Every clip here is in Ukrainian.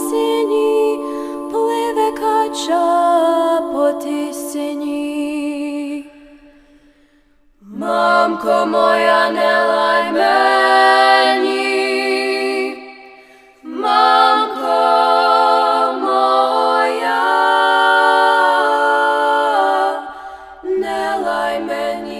осені пливе кача по тисні. Мамко моя не лай мені, мамко моя, не лай мені.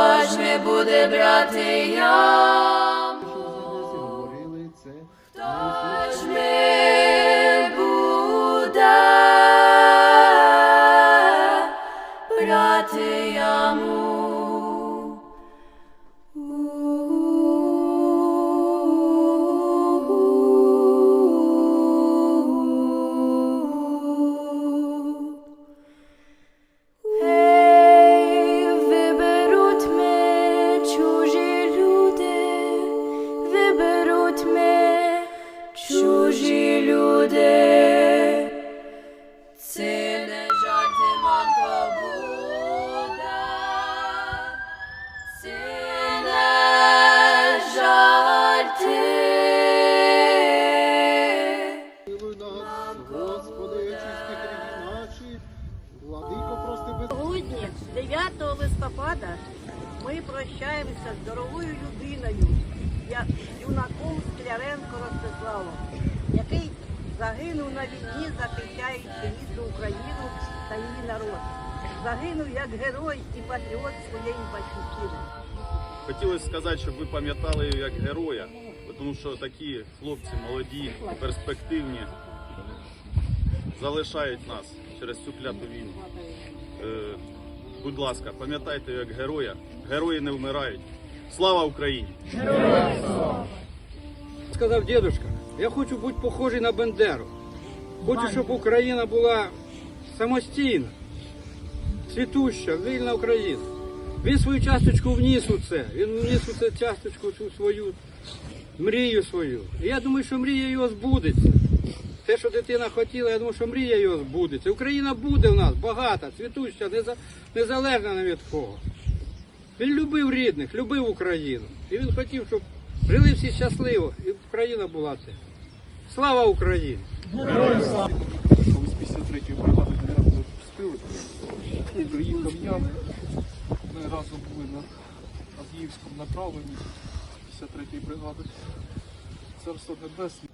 ж не буде брати це. Хто ж не буде брати яму? Чужі. Це не жарти, мамко, буде. Це не жарти. Нас, Господи, гріхи наші. Сьогодні, 9 листопада, ми прощаємося з дорогою людиною, я- юнаком Скляренко Ростиславом, який загинув на війні, захищаючи рідну Україну та її народ. Загинув як герой і патріот своєї батьківщини. Хотілося сказати, щоб ви пам'ятали його як героя, тому що такі хлопці молоді, перспективні, залишають нас через цю кляту війну. Е, будь ласка, пам'ятайте його як героя. Герої не вмирають. Слава Україні! Сказав дедушка, я хочу бути похожий на Бендеру. Хочу, щоб Україна була самостійна, цвітуща, вільна Україна. Він свою часточку вніс у це. Він вніс у це часточку цю свою мрію свою. І я думаю, що мрія його збудеться. Те, що дитина хотіла, я думаю, що мрія його збудеться. Україна буде в нас багата, цвітуща, незалежна ні від кого. Він любив рідних, любив Україну. І він хотів, щоб жили всі щасливо, і Україна була це. Слава Україні! коли з 53-ї бригади запустили. І приїхав я. Ми разом були на Авдіївському направленні 53-ї бригади. Царство Небесне.